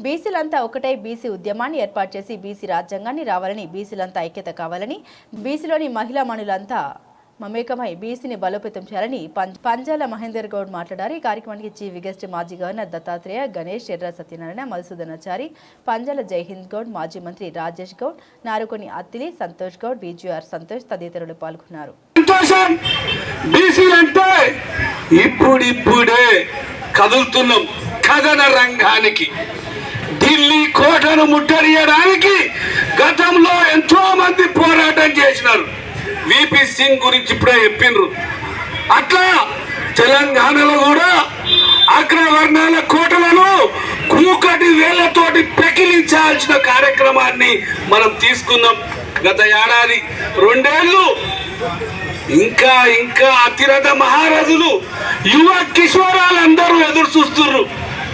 బీసీలంతా ఒకటై బీసీ ఉద్యమాన్ని ఏర్పాటు చేసి బీసీ రాజ్యాంగాన్ని రావాలని బీసీలంతా ఐక్యత కావాలని బీసీలోని మహిళా మణులంతా మమేకమై బీసీని బలోపేతం చేయాలని పం- పంజాల మహేందర్ గౌడ్ మాట్లాడారు. ఈ కార్యక్రమానికి చీఫ్ గెస్ట్ మాజీ గవర్నర్ దత్తాత్రేయ గణేష్ ఎర్ర సత్యనారాయణ మధుసూదనాచారి పంజాల జైహింద్ గౌడ్ మాజీ మంత్రి రాజేష్ గౌడ్ నారుకొని అత్తిలి సంతోష్ గౌడ్ బీజీఆర్ సంతోష్ తదితరులు పాల్గొన్నారు. ఇప్పుడిప్పుడే కదులుతున్నాం కథన రంగానికి. ఢిల్లీ కోటను ముట్టడియడానికి గతంలో ఎంతో మంది పోరాటం చేసినారు. విపి సింగ్ గురించి ఇప్పుడే చెప్పిండ్రు. అట్లా తెలంగాణలో కూడా అగ్రవర్ణాల కోటలను కూకటి వేలతోటి పెకిలించాల్సిన కార్యక్రమాన్ని మనం తీసుకున్నాం. గత ఏడాది రెండేళ్ళు ఇంకా ఇంకా అతిరథ మహారాజులు యువ కిషోరాలందరూ ఎదురు చూస్తున్నారు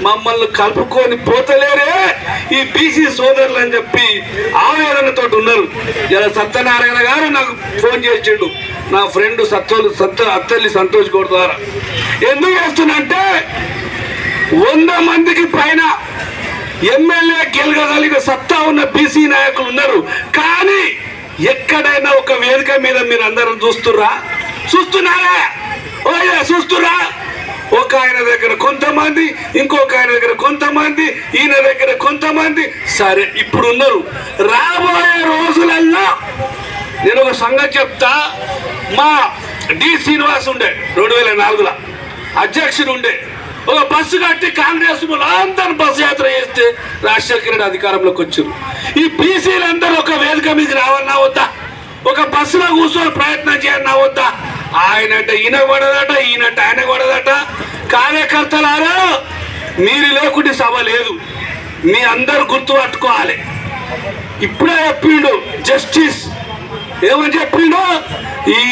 మమ్మల్ని కలుపుకొని పోతలేరే? ఈ బీసీ సోదరులు అని చెప్పి ఆవేదనతో ఉన్నారు. ఇలా సత్యనారాయణ గారు నాకు ఫోన్ చేసిండు. నా ఫ్రెండ్ సత్తోలు సత్త అత్తల్లి సంతోష్ గౌడ్ ద్వారా. ఎందుకు చేస్తున్నంటే వంద మందికి పైన ఎమ్మెల్యే గెలగలిగిన సత్తా ఉన్న బీసీ నాయకులు ఉన్నారు. కానీ ఎక్కడైనా ఒక వేదిక మీద మీరు అందరం చూస్తుర్రా? చూస్తున్నారా ఓయ్ చూస్తురా ఒక ఆయన దగ్గర కొంతమంది ఇంకొక ఆయన దగ్గర కొంతమంది ఈయన దగ్గర కొంతమంది. సరే ఇప్పుడు ఉన్నారు రాబోయే రోజులల్లో నేను ఒక సంగతి చెప్తా. మా డి శ్రీనివాస్ ఉండే రెండు వేల నాలుగులో. అధ్యక్షుడు ఉండే. ఒక బస్సు కట్టి కాంగ్రెస్ అందరూ బస్సు యాత్ర చేస్తే రాజశేఖర రెడ్డి అధికారంలోకి వచ్చారు. ఈ బీసీలందరూ ఒక వేదిక మీకు రావాలన్నా వద్దా? ఒక బస్సులో కూర్చొని ప్రయత్నం చేయాలన్నా వద్దా? ఆయనంటే ఈయన పడదట ఈయనంటే ఆయన పడదట. కార్యకర్తలారా మీరు లేకుంటే సభ లేదు. మీ అందరు గుర్తు పట్టుకోవాలి. ఇప్పుడే చెప్పిండు జస్టిస్ ఏమని చెప్పిండు? ఈ